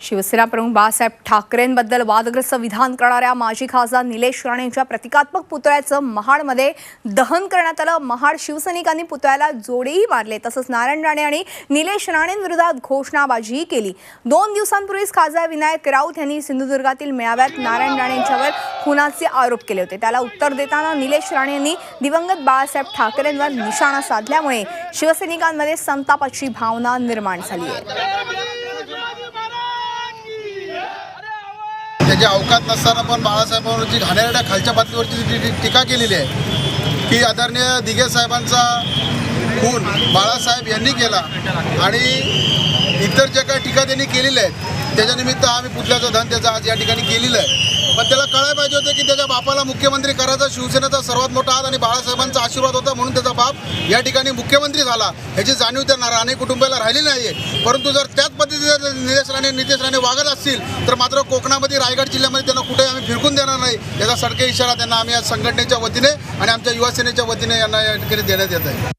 शिवसेना प्रमुख बाळासाहेब ठाकरेंबद्दल वादग्रस्त विधान करणाऱ्या माजी खासदार निलेश राणेंच्या प्रतिकात्मक पुतळ्याचं महाडमध्ये दहन करण्यात आलं. महाड शिवसैनिकांनी पुतळ्याला जोडेही मारले. तसंच नारायण राणे आणि निलेश राणेंविरोधात घोषणाबाजीही केली. दोन दिवसांपूर्वीच खासदार विनायक राऊत यांनी सिंधुदुर्गातील मेळाव्यात नारायण राणे यांच्यावर खुनाचे आरोप केले होते. त्याला उत्तर देताना निलेश राणे यांनी दिवंगत बाळासाहेब ठाकरेंवर निशाणा साधल्यामुळे शिवसैनिकांमध्ये संतापाची भावना निर्माण झाली आहे. म्हणजे अवकात नसताना पण बाळासाहेबांवरची घाणेरड्या खालच्या पातळीवरची जी टीका केलेली आहे की आदरणीय दिघे साहेबांचा बाळासाहेब यांनी केला आणि इतर ज्या काही टीका त्यांनी केलेल्या आहेत त्याच्यानिमित्त आम्ही पुतल्याचं धन त्याचं आज या ठिकाणी केलेलं आहे. पण त्याला कळायला पाहिजे होतं की त्याच्या बापाला मुख्यमंत्री करायचा शिवसेनेचा सर्वात मोठा हात आणि बाळासाहेबांचा आशीर्वाद होता म्हणून त्याचा बाप या ठिकाणी मुख्यमंत्री झाला. ह्याची जाणीव त्या राणे कुटुंबाला राहिली नाही आहे परंतु जर त्याच पद्धतीने निलेश राणे नितेश राणे वागत असतील तर मात्र कोकणामध्ये रायगड जिल्ह्यामध्ये त्यांना कुठे आम्ही फिरकून देणार नाही. याचा सडके इशारा त्यांना आम्ही या संघटनेच्या वतीने आणि आमच्या युवासेनेच्या वतीने यांना या ठिकाणी देण्यात येत आहे.